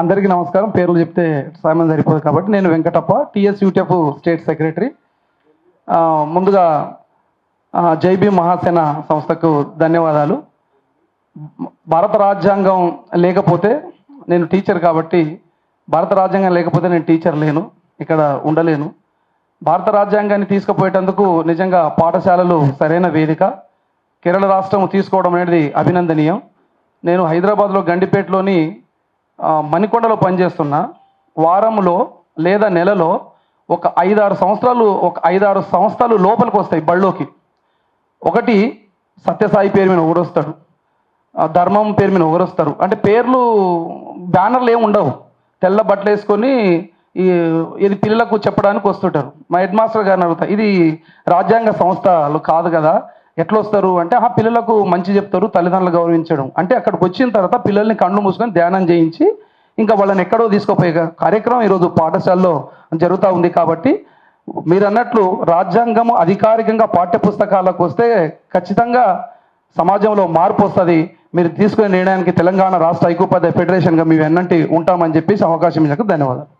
అందరికీ నమస్కారం. పేర్లు చెప్తే సమయం సరిపోదు కాబట్టి నేను Venkatappa TS UTF state secretary. ముందుగా జైబీ మహాసేన సంస్థకు ధన్యవాదాలు. భారత రాజ్యాంగం లేకపోతే నేను టీచర్ కాబట్టి భారత రాజ్యాంగం లేకపోతే నేను టీచర్ లేను ఇక్కడ ఉండలేను. భారత రాజ్యాంగాన్ని తీసుకుపోయేటందుకు నిజంగా పాఠశాలలు సరైన వేదిక కేరళ రాష్ట్రం తీసుకోవడం అనేది అభినందనీయం. నేను హైదరాబాద్లో గండిపేటలోని మణికొండలో పనిచేస్తున్నా వారంలో లేదా నెలలో ఒక ఐదారు సంవత్సరాలు ఒక ఐదారు సంస్థలు లోపలికి వస్తాయి బళ్ళోకి. ఒకటి సత్యసాయి పేరు మీద ఊరొస్తాడు ధర్మం పేరు మీద ఊరొస్తారు. అంటే పేర్లు బ్యానర్లు ఏమి ఉండవు. తెల్ల బట్టలు వేసుకొని ఇది పిల్లలకు చెప్పడానికి వస్తుంటారు. మా హెడ్ మాస్టర్ గారిని అడుగుతా ఇది రాజ్యాంగ సంస్థలు కాదు కదా ఎట్లా వస్తారు అంటే ఆ పిల్లలకు మంచి చెప్తారు తల్లిదండ్రులు గౌరవించడం. అంటే అక్కడికి వచ్చిన తర్వాత పిల్లల్ని కళ్ళు మూసుకొని ధ్యానం చేయించి ఇంకా వాళ్ళని ఎక్కడో తీసుకుపోయే కార్యక్రమం ఈరోజు పాఠశాలలో జరుగుతూ ఉంది కాబట్టి మీరు అన్నట్లు రాజ్యాంగం అధికారికంగా పాఠ్య పుస్తకాలకు వస్తే ఖచ్చితంగా సమాజంలో మార్పు వస్తుంది. మీరు తీసుకునే నిర్ణయానికి తెలంగాణ రాష్ట్ర ఐక్యోపాధ్యాయ ఫెడరేషన్గా మేము ఎన్నంటి ఉంటామని చెప్పేసి అవకాశం ఇచ్చినందుకు ధన్యవాదాలు.